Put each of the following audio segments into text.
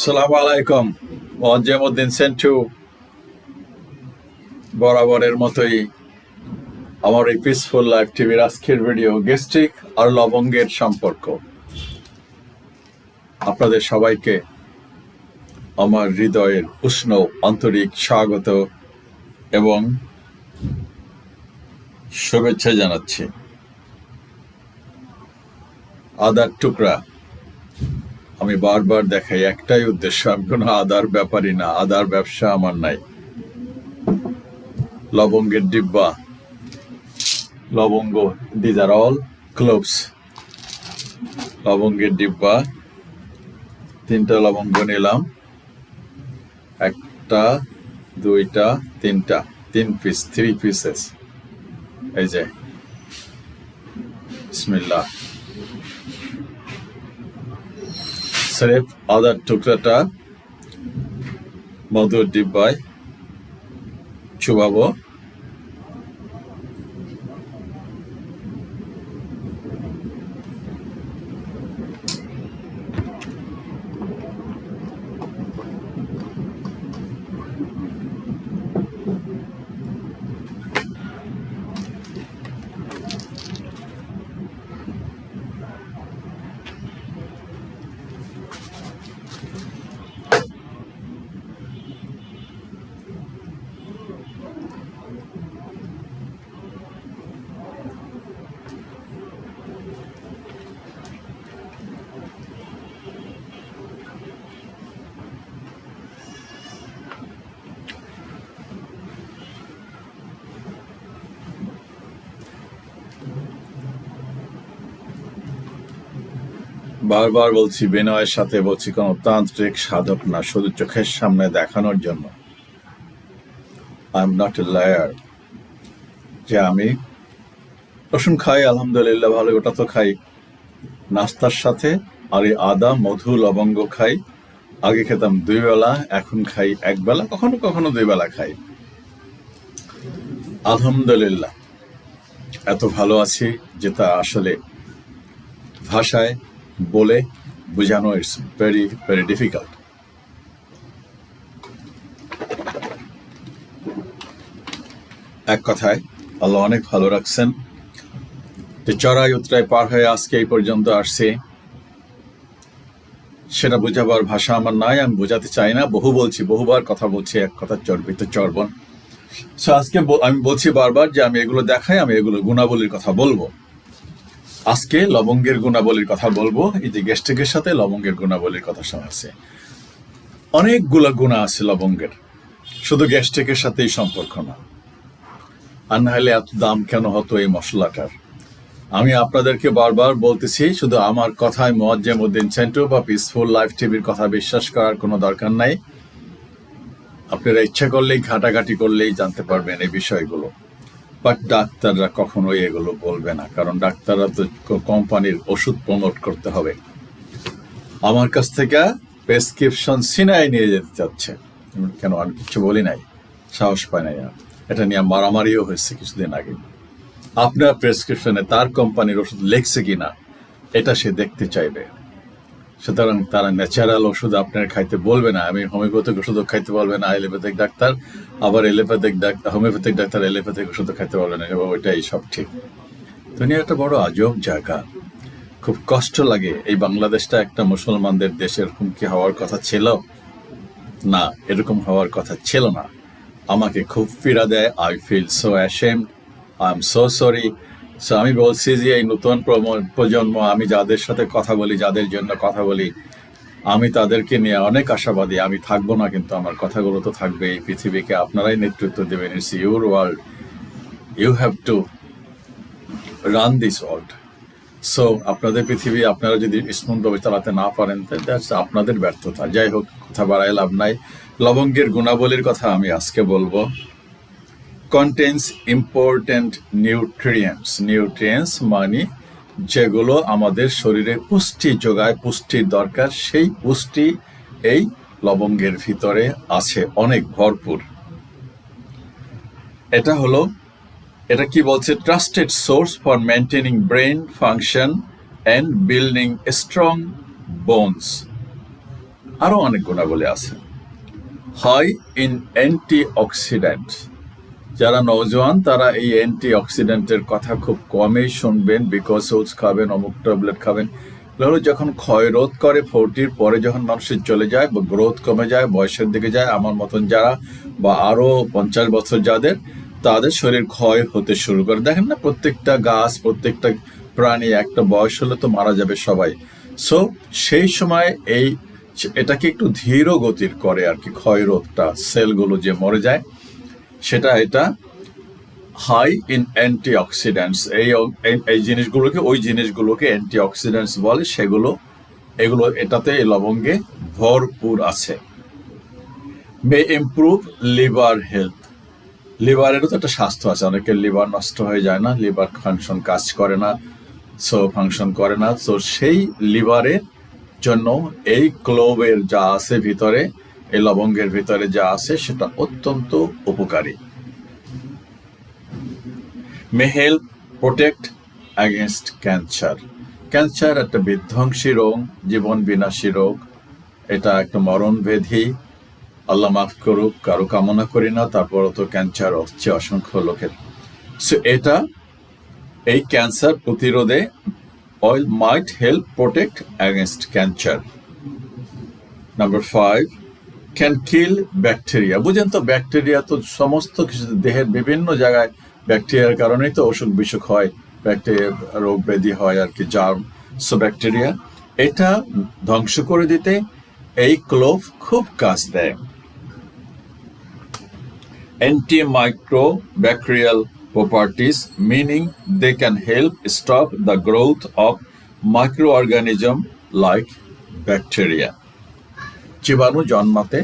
সালাম আলাইকুম। মজ্জেমুদ্দিন সেন্টু বরাবরের মতোই আমার এই পিসফুল লাইফ টিভির আজকের ভিডিও গেস্ট্রিক আর লবঙ্গের সম্পর্ক। আপনাদের সবাইকে আমার হৃদয়ের উষ্ণ আন্তরিক স্বাগত এবং শুভেচ্ছা জানাচ্ছি। আদার টুকরা আমি বারবার দেখাই, একটাই উদ্দেশ্য, আমি কোনো আদার ব্যাপারই না, আদার ব্যবসা আমার নাই। লবঙ্গের ডিব্বা, লবঙ্গ দিজ আর অল ক্লোভস লবঙ্গের ডিব্বা, তিনটা লবঙ্গ নিলাম, একটা, দুইটা, তিনটা, তিন পিস থ্রি পিসেস এই যে, বিসমিল্লাহ। স্রেফ আদার টুকরাটা মধুর ডিব্বায় চুবাবো বারবার বলছি, বিনয়ের সাথে বলছি, কোনো তান্ত্রিক সাধক না, শুধু চোখের সামনে দেখানোর জন্য। I am not a liar যে আমি রসুন খাই, আলহামদুলিল্লাহ, ভালো, ওটা তো খাই। নাস্তার সাথে আর এই আদা, মধু, লবঙ্গ খাই। আগে খেতাম দুই বেলা, এখন খাই এক বেলা, কখনো কখনো দুই বেলা খাই। আলহামদুলিল্লাহ। এত ভালো আছি যে তা আসলে ভাষায় বলে বোঝানো ইটস ভেরি ভেরি ডিফিকাল্ট এক কথায়, আল্লাহ অনেক ভালো রাখছেন। যে চড়াই উতরাই পার হয়ে আজকে এই পর্যন্ত আসছে, সেটা বোঝাবার ভাষা আমার নাই, আমি বোঝাতে চাই না। বহু বলছি, বহুবার কথা বলছি, এক কথা চর্বিত চর্বণ সো আজকে আমি বলছি বারবার যে আমি এগুলো দেখাই, আমি এগুলো গুণাবলীর কথা বলব। আজকে লবঙ্গের গুণাবলীর কথা বলব। এই যে গেস্টিকের সাথে লবঙ্গের গুণাবলীর কথা শোনাচ্ছে অনেকগুলো গুণা আছে লবঙ্গের। শুধু গ্যাস্ট্রিকের সাথেই সম্পর্ক না। আর না হলে এত দাম কেন হতো এই মশলাটার? আমি আপনাদেরকে বারবার বলতেছি, শুধু আমার কথায় মোয়াজ্জেম উদ্দিন সেন্টু বা পিসফুল লাইফ টিভির কথা বিশ্বাস করার কোনো দরকার নাই। আপনারা ইচ্ছা করলেই, ঘাটাঘাটি করলেই জানতে পারবেন এই বিষয়গুলো। বাট ডাক্তাররা কখনোই এগুলো বলবে না, কারণ ডাক্তাররা তো কোম্পানির ওষুধ প্রমোট করতে হবে। আমার কাছ থেকে প্রেসক্রিপশন সিনাই নিয়ে যেতে চাচ্ছে। কেন আমি কিছু বলি নাই? সাহস পাই নাই এটা নিয়ে মারামারিও হয়েছে কিছুদিন আগে। আপনার প্রেসক্রিপশনে তার কোম্পানির ওষুধ লেখছে কিনা, এটা সে দেখতে চাইবে। সুতরাং তারা ন্যাচারাল ওষুধ আপনার খাইতে বলবে না। আমি হোমিওপ্যাথিক ওষুধও খাইতে বলবে না এলোপ্যাথিক ডাক্তার, আবার allopathic doctor homeopathic doctor allopathic ওষুধও খাইতে বলবে না, এবং ওইটাই সব ঠিক। দুনিয়া একটা বড় আজব জায়গা। খুব কষ্ট লাগে। এই বাংলাদেশটা একটা মুসলমানদের দেশ এরকম কি হওয়ার কথা ছিল? না, এরকম হওয়ার কথা ছিল না। আমাকে খুব পীড়া দেয়। I feel so ashamed I am so sorry so আমি বলছি যে এই নতুন প্রজন্ম, আমি যাদের সাথে কথা বলি, যাদের জন্য কথা বলি, আমি তাদেরকে নিয়ে অনেক আশাবাদী। আমি থাকব না কিন্তু, আমার কথাগুলো তো থাকবে। এই পৃথিবীকে আপনারাই নেতৃত্ব দেবেন। It's your world you have to run this world so আপনাদের পৃথিবী, আপনারা যদি স্মুথভাবে চালাতে না পারেন দ্যাটস আপনাদের ব্যর্থতা। যাই হোক, কথা বাড়ায় লাভ নাই। লবঙ্গের গুণাবলীর কথা আমি আজকে বলব। কন্টেন্স ইম্পর্টেন্ট নিউট্রিয়েন্টস নিউট্রিয়েন্টস মানে যেগুলো আমাদের শরীরে পুষ্টি যোগায়, পুষ্টির দরকার, সেই পুষ্টি এই লবঙ্গের ভিতরে আছে, অনেক ভরপুর। এটা হলো, এটা কি বলছে? Trusted source for maintaining brain function and building strong bones আরও অনেক গুণাবলী আছে। হাই ইন অ্যান্টি অক্সিডেন্ট যারা নওজোয়ান, তারা এই অ্যান্টি অক্সিডেন্টের কথা খুব কমই শুনবেন বিকজ ওলস খাবেন, অমুক ট্যাবলেট খাবেন। এগুলো যখন ক্ষয় রোধ করে ফোরটির পরে যখন মানুষের চলে যায়, বা গ্রোথ কমে যায়, বয়সের দিকে যায়, আমার মতন যারা, বা আরও পঞ্চাশ বছর যাদের, তাদের শরীর ক্ষয় হতে শুরু করে। দেখেন না, প্রত্যেকটা গাছ, প্রত্যেকটা প্রাণী, একটা বয়স হলে তো মারা যাবে সবাই। সো সেই সময় এই, এটাকে একটু ধীর গতির করে আর কি, ক্ষয় রোধটা, সেলগুলো যে মরে যায় সেটা এটা হাই ইন অ্যান্টি অক্সিডেন্টস এই এই- জিনিসগুলোকে, ওই জিনিসগুলোকে অ্যান্টি অক্সিডেন্টস বলে, সেগুলো, এগুলো, এটাতে এই লবঙ্গে ভরপুর আছে। মে ইমপ্রুভ লিভার হেলথ লিভারেরও তো একটা স্বাস্থ্য আছে অনেকের লিভার নষ্ট হয়ে যায় না লিভার ফাংশন কাজ করে না সো ফাংশন করে না তো সেই লিভারের জন্য এই ক্লোবের যা আছে ভিতরে এই লবঙ্গের ভিতরে যা আছে সেটা অত্যন্ত উপকারী। May help protect against cancer cancer একটা বিধ্বংসী রোগ, জীবন বিনাশী রোগ। এটা একটা মরণ ব্যাধি আল্লাহ মাফ করুক, কারও কামনা করি না, তারপরও তো ক্যান্সার হচ্ছে অসংখ্য লোকের। সো এটা এই ক্যান্সার প্রতিরোধে oil might help protect against cancer number five can kill bacteria বুঝেন তো ব্যাকটেরিয়া তো সমস্ত কিছু দেহের বিভিন্ন জায়গায় ব্যাকটেরিয়ার কারণেই তো অসুখ বিসুখ হয় ব্যাকটেরিয়া রোগ ব্যাধি হয়, আর কি জার্ম সো ব্যাকটেরিয়া এটা ধ্বংস করে দিতে এই ক্লোভ খুব কাজ দেয়। antimicrobial properties, meaning they can help stop the growth of microorganism like bacteria জীবাণু জন্মাতে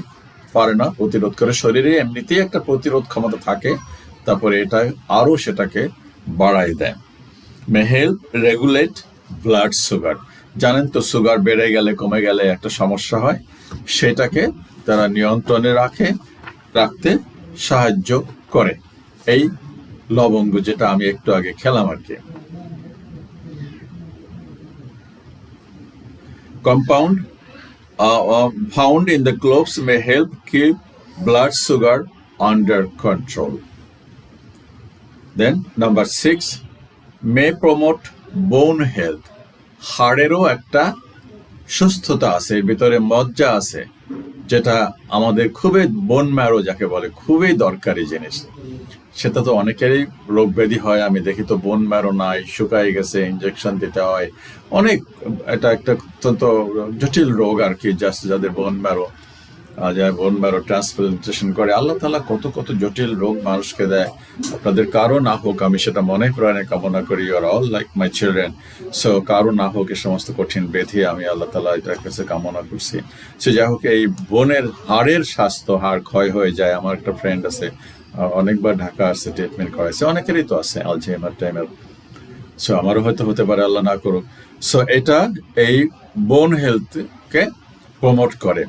পারে না, প্রতিরোধ করে শরীরে এমনিতেই একটা প্রতিরোধ ক্ষমতা থাকে, তারপরে এটা আরও সেটাকে বাড়াই দেয়। May help regulate blood sugar. জানেন তো, সুগার বেড়ে গেলে, কমে গেলে একটা সমস্যা হয়। সেটাকে তারা নিয়ন্ত্রণে রাখে, রাখতে সাহায্য করে। এই লবঙ্গ যেটা আমি একটু আগে খেলাম আর কি। Compound found in the cloves may help keep blood sugar under control. Then number six may promote bone health. হাড়েরও একটা সুস্থতা আছে এর ভিতরে মজ্জা আছে যেটা আমাদের খুবই বোন ম্যারো যাকে বলে খুবই দরকারি জিনিস সেটা তো অনেকেরই রোগ ব্যাধি হয়, আমি দেখি তো বোন ম্যারো নাই শুকাই গেছে ইনজেকশন দিতে হয়। অনেক, এটা একটা অত্যন্ত জটিল রোগ আর কি জাস্ট যাদের বোন ম্যারো যারা বোন ম্যারো ট্রান্সপ্লান্টেশন করে। আল্লাহ তালা কত কত জটিল রোগ মানুষকে দেয়। আপনাদের কারও না হোক, আমি সেটা মনে প্রাণে কামনা করি আর all like my children so কারও না হোক এ সমস্ত কঠিন বেধি আমি আল্লাহ তালা এটার কাছে কামনা করছি। সে যাই হোক, এই বোনের হাড়ের স্বাস্থ্য, হাড় ক্ষয় হয়ে যায়, আমার একটা ফ্রেন্ড আছে অনেকবার ঢাকা আসছে ট্রিটমেন্ট করাইছে। অনেকেরই তো আছে আলঝেমার টাইমের সো আমারও হয়তো হতে পারে, আল্লাহ না করুক। সো এটা এই বোন হেলথকে প্রমোট করে।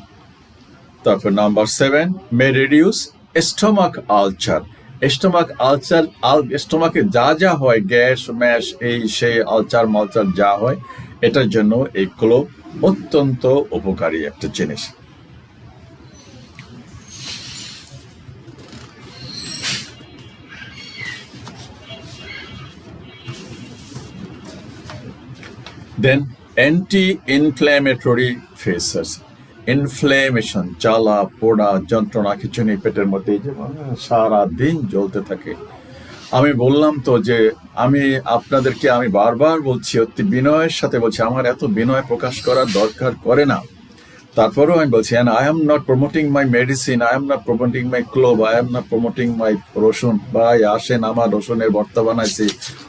তারপর number seven may reduce stomach ulcer stomach ulcer আল স্টোমাকে যা যা হয়, গ্যাস, ম্যাশ, এই, সেই আলচার মালচার যা হয়, এটার জন্য এই ক্লোভ অত্যন্ত উপকারী একটা জিনিস। Then anti inflammatory faces inflammation জ্বালা, পোড়া, যন্ত্রণা, কিছু নেই পেটের মধ্যে সারা দিন জ্বলতে থাকে। আমি বললাম তো যে, আমি আপনাদেরকে আমি বারবার বলছি, অতি বিনয়ের সাথে বলছি, আমার এত বিনয় প্রকাশ করার দরকার করে না। তারপরেও আমি বলছি and I am not promoting my medicine I am not promoting my clove I am not promoting my রসুন। ভাই, আসেন আমার রসুনের ভর্তা বানাইছি,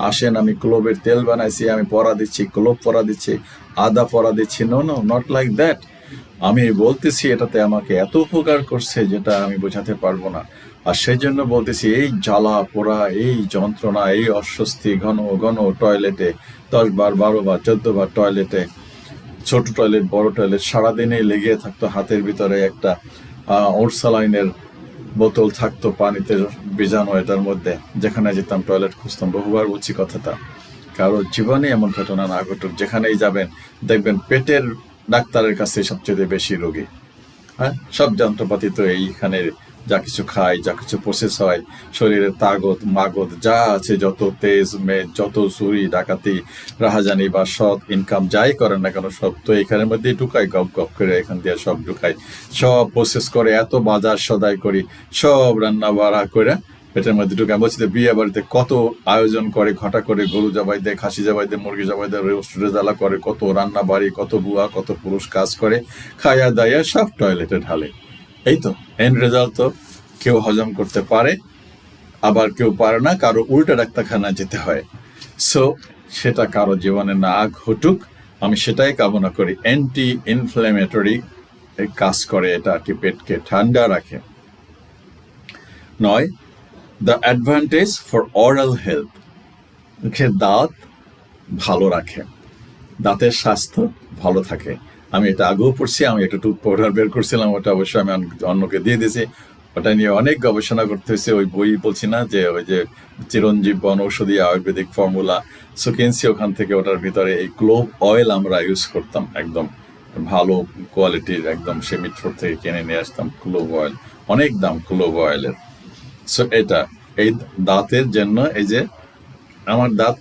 আসেন আমি ক্লোভের তেল বানাইছি, আমি পরা দিচ্ছি ক্লোভ পরা দিচ্ছি, আদা পরা দিচ্ছি। No no not like that আমি বলতেছি, এটাতে আমাকে এত উপকার করছে যেটা আমি বোঝাতে পারব না। আর সেই জন্য বলতেছি, এই জ্বালা পোড়া, এই যন্ত্রণা, এই অস্বস্তি ঘন ঘন টয়লেটে দশ বার, বারো বার, চোদ্দ বার টয়লেটে ছোট টয়লেট বড় টয়লেট সারাদিনে লেগে থাকতো, হাতের ভিতরে একটা ওরসালাইনের বোতল থাকতো পানিতে ভিজানো এটার মধ্যে, যেখানে যেতাম টয়লেট খুঁজতাম, বহুবার বলছি কথাটা। কারও জীবনে এমন ঘটনা না ঘটুক, যেখানেই যাবেন, দেখবেন পেটের ডাক্তারের কাছে সবচেয়ে বেশি রোগী। হ্যাঁ? সব যন্ত্রপাতি তো এইখানে যা কিছু খাই যা কিছু প্রসেস হয়, শরীরের তাগত মাগত যা আছে, যত তেজ, মেদ, যত চুরি, ডাকাতি, রাহাজানি বা সৎ ইনকাম যাই করেন না কেন, সব তো এখানের মধ্যে ঢুকাই গপ গপ করে এখান দিয়ে সব ঢুকাই সব প্রসেস করে, এত বাজার সদাই করি, সব রান্না বাড়া করে পেটের মধ্যে ঢুকে বলছি যে বিয়ে বাড়িতে কত আয়োজন করে, ঘটা করে, গরু জবাই দেয়, খাসি জবাই দেয়, মুরগি জবাই দেয় রেস্টুরে জ্বালা করে, কত রান্না বাড়ি কত বুয়া, কত পুরুষ কাজ করে, খায়া দায়া সব টয়লেটে ঢালে। এই তো এন্ড রেজাল্ট তো কেউ হজম করতে পারে, আবার কেউ পারে না, কারও উল্টা ডাক্তারখানা যেতে হয়। সো সেটা কারও জীবনে না ঘটুক, আমি সেটাই কামনা করি। অ্যান্টি ইনফ্ল্যামেটরি কাজ করে, এটা আর কি পেটকে ঠান্ডা রাখে। নয় the advantage for oral health দাঁত ভালো রাখে। দাঁতের স্বাস্থ্য ভালো থাকে। আমি এটা আগেও পড়ছি, আমি একটা টুথ পাউডার বের করছিলাম, ওটা অবশ্যই আমি অন্যকে দিয়ে দিয়েছি। ওটা নিয়ে অনেক গবেষণা করতে হয়েছে, ওই বই বলছি না যে ওই যে চিরঞ্জীব বন ঔষধি আয়ুর্বেদিক ফর্মুলা সো কিনছি ওখান থেকে ওটার ভিতরে এই ক্লোভ অয়েল আমরা ইউজ করতাম, একদম ভালো কোয়ালিটির একদম সে মিটফোর থেকে কিনে নিয়ে আসতাম ক্লোভ অয়েল অনেক দাম ক্লোভ অয়েলের সো এটা, এই দাঁতের জন্য এই যে, আমার দাঁত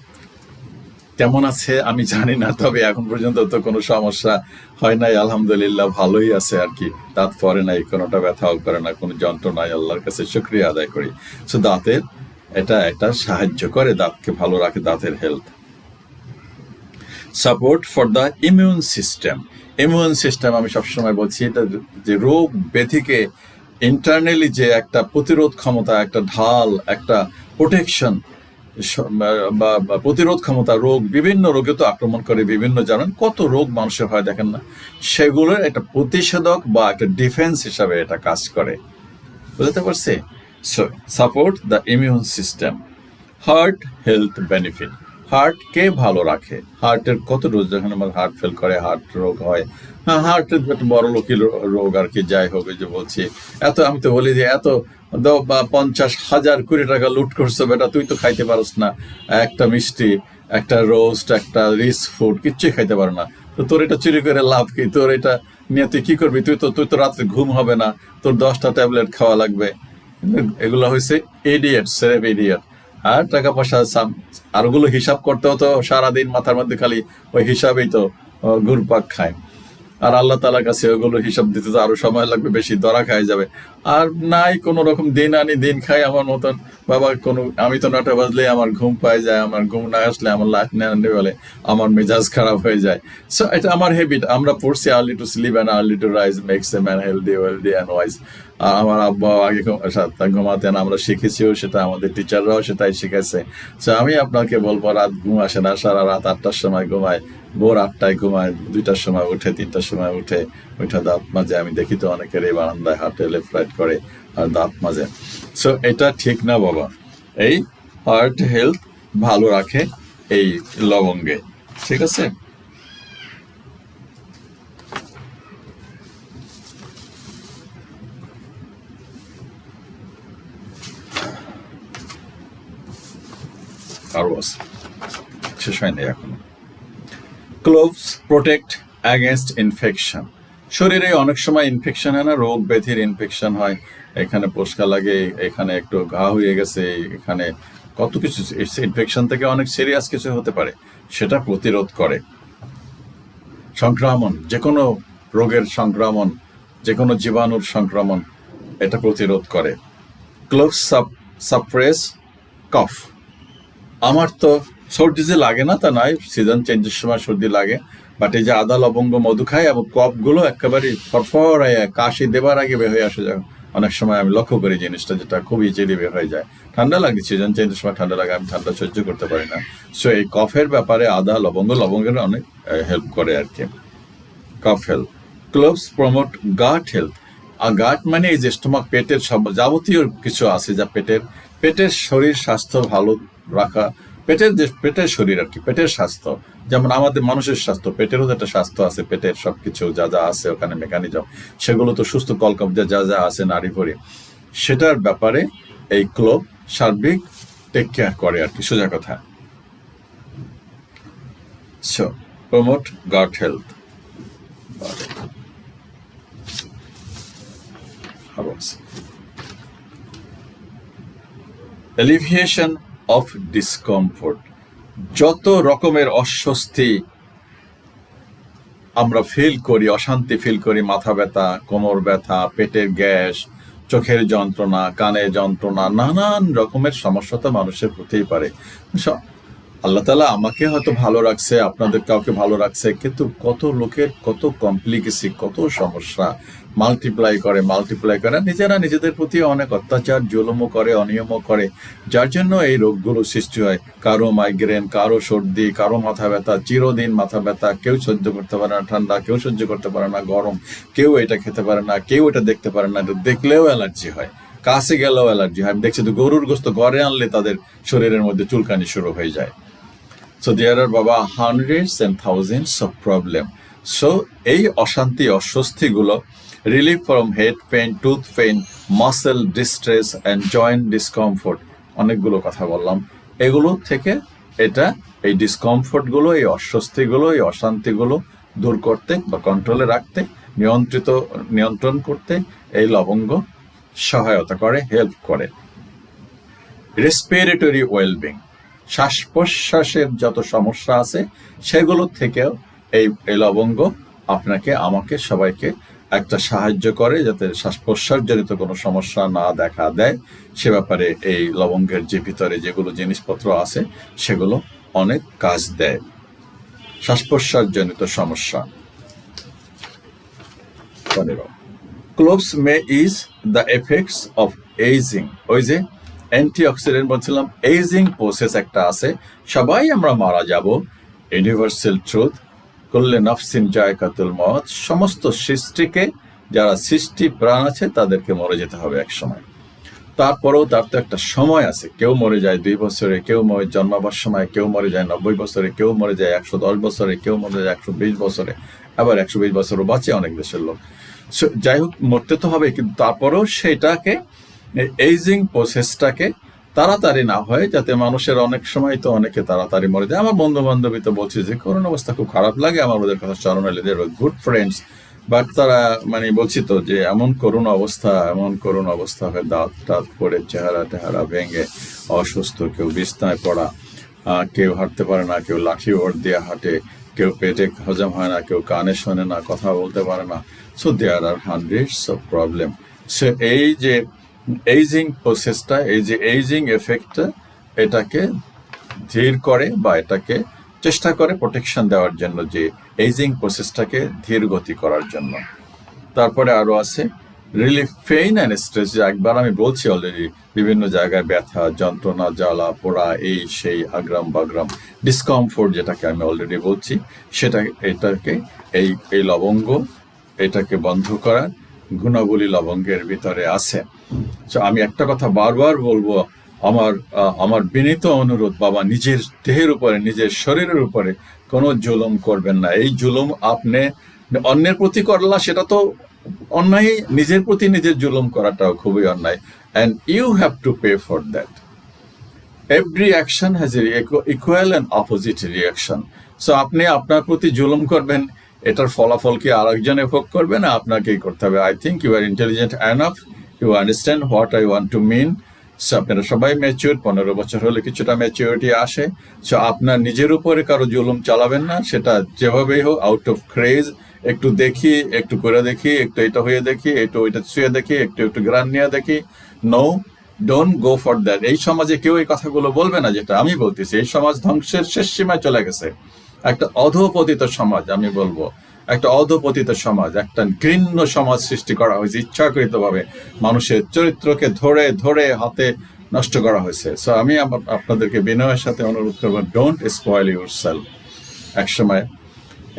কেমন আছে আমি জানি না, তবে এখন পর্যন্ত তো কোনো সমস্যা হয় নাই। আলহামদুলিল্লাহ ভালোই আছে আর কি। দাঁত পরে নাই, কোনোটা ব্যথাও করে না, কোনো যন্ত্রণাই আল্লাহর কাছে শুক্রিয়া আদায় করি। সো দাঁতের এটা একটা সাহায্য করে দাঁতকে ভালো রাখে, দাঁতের health support for the immune system immune system আমি সবসময় বলছি, এটা যে রোগ ব্যাধিকে ইন্টারনালি যে একটা প্রতিরোধ ক্ষমতা, একটা ঢাল, একটা প্রোটেকশন প্রতিরোধ ক্ষমতা রোগ, বিভিন্ন রোগে তো আক্রমণ করে বিভিন্ন জানেন কত রোগ মানুষের হয় দেখেন না? সেগুলোর একটা প্রতিষেধক বা একটা ডিফেন্স হিসাবে এটা কাজ করে। বুঝতে পারছি? Support the immune system heart health benefit হার্টকে ভালো রাখে? হার্টের কত রোগ? যখন আমার হার্ট ফেল করে হার্ট রোগ হয় হ্যাঁ হার্টের একটা বড় লোকের রোগ আর কি, যাই হোক যে বলছি। এত, আমি তো বলি যে এত বা পঞ্চাশ হাজার কুড়ি টাকা লুট করছ বেটা, তুই তো খাইতে পারস না। একটা মিষ্টি, একটা রোস্ট, একটা রিচ ফুড, কিচ্ছুই খাইতে পারো না। তো তোর এটা চুরি করে লাভ কি? তোর এটা নিয়ে তুই কি করবি? তুই তো তুই তো রাত্রে ঘুম হবে না। তোর দশটা ট্যাবলেট খাওয়া লাগবে। এগুলো হয়েছে এডিয়েট সেরেব এডিয়েট আর টাকা পয়সা আর ওগুলো হিসাব করতে হতো সারাদিন মাথার মধ্যে খালি ওই হিসাবেই তো ঘুরপাক খায়। আর আল্লাহ তালার কাছে ওগুলো হিসাব দিতে তো আরও সময় লাগবে, বেশি দরা খায় যাবে। আর নাই কোনো রকম দিন আনি, দিন খাই আমার মতন। বাবা, কোনো, আমি তো নটা বাজলে আমার ঘুম পাই যায়, আমার ঘুম না আসলে আমার লাইট নেই বলে আমার মেজাজ খারাপ হয়ে যায়। সো এটা আমার হ্যাবিট আমরা পড়ছি early to sleep and early to rise makes a man healthy wealthy and wise আমার আব্বা আগে ঘুমাতেন, আমরা শিখেছিও সেটা, আমাদের টিচাররাও সেটাই শিখেছে। সো আমি আপনাকে বলব, রাত ঘুম আসে না, সারা রাত আটটার সময় ঘুমায়, ভোর আটটায় ঘুমায়, দুইটার সময় উঠে, তিনটার সময় উঠে, ওইটা দাঁত মাঝে আমি দেখি তো অনেকের এই বারান্দায় হাটে লেফট রাইট করে, আর দাঁত মাঝে সো এটা ঠিক না বাবা? এই হার্ট হেলথ ভালো রাখে এই লবঙ্গে, ঠিক আছে? আরও আছে শেষ হয়নি এখনও। ক্লোভস প্রোটেক্ট অ্যাগেনস্ট ইনফেকশন শরীরে অনেক সময় ইনফেকশন হয় না, রোগ ব্যাধির ইনফেকশন হয়। এখানে পোস্কা লাগে, এখানে একটু ঘা হয়ে গেছে, এখানে কত কিছু ইনফেকশন থেকে অনেক সিরিয়াস কিছু হতে পারে, সেটা প্রতিরোধ করে। সংক্রমণ যে কোনো রোগের সংক্রমণ যে কোনো জীবাণুর সংক্রমণ, এটা প্রতিরোধ করে। ক্লোভস সাপ্রেস কফ আমার তো সর্দি যে লাগে না তা নয় সিজন চেঞ্জের সময় সর্দি লাগে। বাট এই যে আদা, লবঙ্গ, মধু খাই এবং কফগুলো একেবারে ফরফর কাশি দেবার আগে বের হয়ে আসে যায় অনেক সময় আমি লক্ষ্য করি জিনিসটা যেটা খুব ইজিলি বের হয়ে যায়। ঠান্ডা লাগে সিজন চেঞ্জের সময় ঠান্ডা লাগে, আমি ঠান্ডা সহ্য করতে পারি না। সো এই কফের ব্যাপারে আদা, লবঙ্গ, লবঙ্গের অনেক হেল্প করে আর কি। Cough health cloves promote gut health আর গাট মানে এই যে স্টোমাক পেটের সব যাবতীয় কিছু আছে যা পেটের পেটের শরীর স্বাস্থ্য ভালো রাখা, পেটের যে, পেটের শরীর আর কি, পেটের স্বাস্থ্য। যেমন আমাদের মানুষের স্বাস্থ্য, পেটেরও একটা স্বাস্থ্য আছে, পেটের সবকিছু যা যা আছে ওখানে মেকানিজম সেগুলো তো সুস্থ কলকবজা যা যা আছে নারী ভরে। সেটার ব্যাপারে এই ক্লোব সার্বিক টেক কেয়ার করে আর কি, সোজা কথা। Promote gut health alleviation of discomfort যত রকমের অস্বস্তি আমরা ফিল করি, অশান্তি ফিল করি, মাথা ব্যথা, কোমর ব্যথা, পেটের গ্যাস, চোখের যন্ত্রণা, কানের যন্ত্রণা, নানান রকমের সমস্যা তো মানুষের হতেই পারে। আল্লাহ তালা আমাকে হয়তো ভালো রাখছে, আপনাদের কাউকে ভালো রাখছে, কিন্তু কত লোকের কত কমপ্লিকেসি কত সমস্যা মাল্টিপ্লাই করে মাল্টিপ্লাই করে। নিজেরা নিজেদের প্রতি অনেক অত্যাচার, জুলুমও করে, অনিয়মও করে। যার জন্য এই রোগগুলো সৃষ্টি হয়। কারও মাইগ্রেন কারও সর্দি, কারও মাথা ব্যথা, চিরদিন মাথা ব্যথা, কেউ সহ্য করতে পারে না ঠান্ডা, কেউ সহ্য করতে পারে না গরম, কেউ এটা খেতে পারে না, কেউ এটা দেখতে পারে না, এটা দেখলেও অ্যালার্জি হয়। কাছে গেলেও অ্যালার্জি হয়। আমি দেখছি তো গরুর গোস্ত ঘরে আনলে তাদের শরীরের মধ্যে চুলকানি শুরু হয়ে যায়। সো দেয়ার আর বাবা hundreds and thousands of problem so এই অশান্তি, অস্বস্তিগুলো relief from head pain tooth pain muscle distress and joint discomfort অনেকগুলো কথা বললাম। এগুলো থেকে এটা, এই ডিসকমফোর্টগুলো এই অস্বস্তিগুলো, এই অশান্তিগুলো দূর করতে বা কন্ট্রোলে রাখতে, নিয়ন্ত্রিত, নিয়ন্ত্রণ করতে এই লবঙ্গ সহায়তা করে হেল্প করে। রেসপিরেটরি ওয়েলবিং শ্বাস প্রশ্বাসের যত সমস্যা আছে সেগুলোর থেকেও এই লবঙ্গ আপনাকে, আমাকে, সবাইকে একটা সাহায্য করে যাতে শ্বাস প্রশ্বাসজনিত কোনো সমস্যা না দেখা দেয়। সে ব্যাপারে এই লবঙ্গের যে ভিতরে যেগুলো জিনিসপত্র আছে, সেগুলো অনেক কাজ দেয়। শ্বাস প্রশ্বাসজনিত সমস্যা cloves may ease the effects of aging ওই যে অ্যান্টিঅক্সিডেন্ট বলছিলাম এইজিং প্রসেস একটা আছে, সবাই আমরা মারা যাব ইউনিভার্সাল ট্রুথ করলে নফসিন জায়কাতুল মত, সমস্ত সৃষ্টিকে, যারা সৃষ্টি প্রাণ আছে, তাদেরকে মরে যেতে হবে এক সময়। তারপরেও তার তো একটা সময় আছে, কেউ মরে যায় দুই বছরে, কেউ মরে, জন্মাবার সময় কেউ মরে যায় নব্বই বছরে, কেউ মরে যায় একশো দশ বছরে, কেউ মরে যায় একশো বিশ বছরে, আবার একশো বিশ বছরও বাঁচে অনেক দেশের লোক। যাই হোক, মরতে তো হবে, কিন্তু তারপরেও সেটাকে এইজিং প্রসেসটাকে তাড়াতাড়ি না হয়, যাতে মানুষের অনেক সময় তো অনেকে তাড়াতাড়ি মরে যায়। আমার বন্ধু বান্ধবী তো বলছে যে করোনা অবস্থা, খুব খারাপ লাগে আমার ওদের কথা স্মরণ এলে গুড ফ্রেন্ডস বাট তারা মানে বলছি তো যে, এমন করুণ অবস্থা, এমন করুণ অবস্থা হয় দাঁত টাত পড়ে, চেহারা টেহারা ভেঙে, অসুস্থ, কেউ বিছনায় পড়া কেউ হাঁটতে পারে না, কেউ লাঠি ওর দিয়ে হাঁটে, কেউ পেটে হজম হয় না, কেউ কানে শোনে না, কথা বলতে পারে না। So there are hundreds of problem সে এই যে এইজিং প্রসেসটা এই যে এইজিং এফেক্টটা এটাকে ধীর করে বা এটাকে চেষ্টা করে প্রোটেকশন দেওয়ার জন্য, যে এইজিং প্রসেসটাকে ধীর গতি করার জন্য। তারপরে আরও আছে রিলিফ পেইন অ্যান্ড স্ট্রেস একবার আমি বলছি অলরেডি বিভিন্ন জায়গায় ব্যথা, যন্ত্রণা, জ্বালা, পোড়া, এই, সেই, আগ্রাম, বাগ্রাম ডিসকমফোর্ট যেটাকে আমি অলরেডি বলছি, সেটা, এটাকে, এই এই লবঙ্গ, এটাকে বন্ধ করার গুণাবলী লবঙ্গের ভিতরে আছে। আমি একটা কথা বারবার বলব, আমার আমার বিনীত অনুরোধ, বাবা, নিজের দেহের উপরে, নিজের শরীরের উপরে কোনো জুলুম করবেন না। এই জুলুম আপনি, অন্যের প্রতি করলা, সেটা তো অন্যায়, নিজের প্রতি নিজের জুলুম করাটাও খুবই অন্যায়। And you have to pay for that every action has equal and opposite reaction so আপনি আপনার প্রতি জুলুম করবেন এটার ফলাফল কি আরেকজনে ভোগ করবে না আপনাকেই করতে হবে? I think you are intelligent enough you understand what I want to mean so আপনারা সবাই ম্যাচিউর পনেরো বছর হলে কিছুটা ম্যাচিউরিটি আসে। সো আপনার নিজের উপরে কারও জুলুম চালাবেন না, সেটা যেভাবেই হোক আউট অফ ক্রেজ একটু দেখি, একটু করে দেখি, একটু এটা হয়ে দেখি, একটু ওইটা ছুঁয়ে দেখি, একটু একটু গ্রান নিয়ে দেখি। No don't go for that এই সমাজে কেউ এই কথাগুলো বলবে না, যেটা আমি বলতেছি। এই সমাজ ধ্বংসের শেষ সীমায় চলে গেছে। একটা অধপতিত সমাজ, আমি বলব। একটা অধপতিত সমাজ, একটা ঘৃণ্য সমাজ সৃষ্টি করা হয়েছে, ইচ্ছাকৃতভাবে মানুষের চরিত্রকে ধরে ধরে হাতে নষ্ট করা হয়েছে। সো আমি আপনাদেরকে বিনয়ের সাথে অনুরোধ করব ডোন্ট স্পয়েল ইউর সেলফ একসময়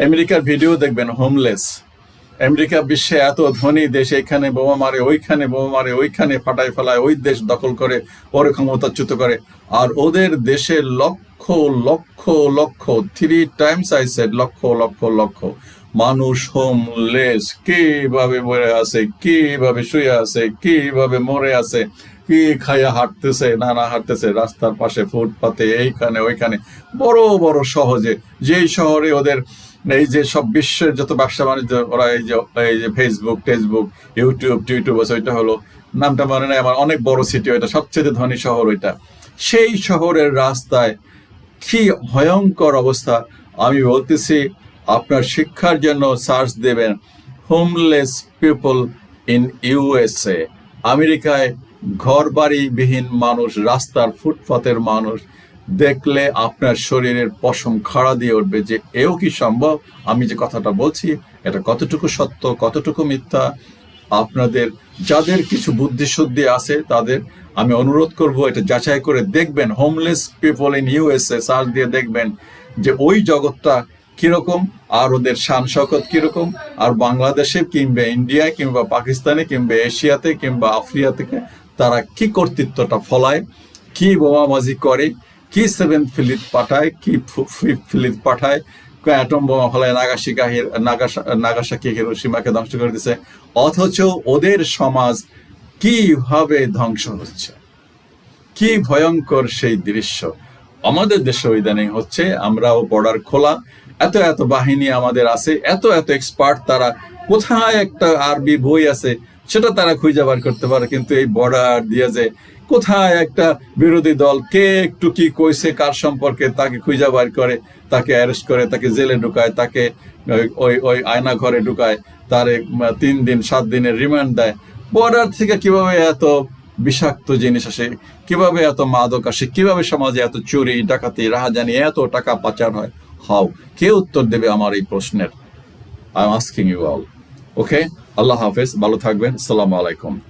আমেরিকার ভিডিও দেখবেন হোমলেস আমেরিকা বিশ্বে এত ধনী দেশ, এখানে বোমা মারে, ওইখানে বোমা মারে, ওইখানে ফাটায় ফেলায়, ওই দেশ দখল করে ওর ক্ষমতাচ্যুত করে। আর ওদের দেশে lakh lakh lakh three Times I said lakh lakh lakh. মানুষ হোমলেস কীভাবে মরে আছে, কীভাবে শুয়ে আছে, কীভাবে মরে আছে, কি খাইয়া হাঁটতেছে, না না হাঁটতেছে, রাস্তার পাশে ফুটপাতে, এইখানে, ওইখানে। বড় বড় সহজে যেই শহরে ওদের এই যে সব বিশ্বের যত ব্যবসা বাণিজ্য, ওরা এই যে এই যে ফেসবুক টেসবুক ইউটিউব টিউটিউব আছে ওইটা হলো, নামটা মনে নেই আমার, অনেক বড় সিটি ওইটা, সবচেয়ে ধনী শহর ওইটা। সেই শহরের রাস্তায় কি ভয়ঙ্কর অবস্থা, আমি বলতেছি, আপনার শিক্ষার জন্য সার্চ দেবেন হোমলেস পিপল ইন ইউএসএ আমেরিকায় ঘর বাড়িবিহীন মানুষ, রাস্তার ফুটপাতের মানুষ দেখলে আপনার শরীরের পশম খাড়া দিয়ে উঠবে যে, এও কি সম্ভব? আমি যে কথাটা বলছি, এটা কতটুকু সত্য, কতটুকু মিথ্যা? আপনাদের, যাদের কিছু বুদ্ধি বুদ্ধিশুদ্ধি আছে, তাদের আমি অনুরোধ করব, এটা যাচাই করে দেখবেন। Homeless people in USA search দিয়ে দেখবেন যে, ওই জগৎটা কীরকম, আর ওদের শান শকত কীরকম, আর বাংলাদেশে কিংবা ইন্ডিয়ায় কিংবা পাকিস্তানে কিংবা এশিয়াতে কিংবা আফ্রিকা থেকে তারা কি কর্তৃত্বটা ফলায়, কি বোমাবাজি করে কি সেভেন ফিলিপ পাঠায়, কি ফিফ পাঠায় অ্যাটম বোমা নাগাশিকা হিরোসীমাকে ধ্বংস করে দিছে। অথচ ওদের সমাজ কীভাবে ধ্বংস হচ্ছে? কি ভয়ঙ্কর সেই দৃশ্য। আমাদের দেশে ইদানিং হচ্ছে, আমরাও বর্ডার খোলা, এত এত বাহিনী আমাদের আছে, এত এত এক্সপার্ট তারা, কোথায় একটা আরবি বই আছে, সেটা তারা খুঁজে বার করতে পারে, কিন্তু এই বর্ডার দিয়ে যে কোথায় একটা বিরোধী দল? কে একটু কি কইছে? কার সম্পর্কে তাকে খুঁজে বার করে, তাকে অ্যারেস্ট করে, তাকে জেলে ঢুকায়, তাকে ওই- ওই আয়না ঘরে ঢুকায়, তার তিন দিন, সাত দিনের রিমান্ড দেয়। বর্ডার থেকে কীভাবে এত বিষাক্ত জিনিস আসে? কীভাবে এত মাদক আসে? কীভাবে সমাজে এত চুরি, ডাকাতি, রাহাজানি, এত টাকা পাচার হয়? হাও, কে উত্তর দেবে আমার এই প্রশ্নের? I am asking you all okay আল্লাহ হাফেজ, ভালো থাকবেন। আসসালামু আলাইকুম।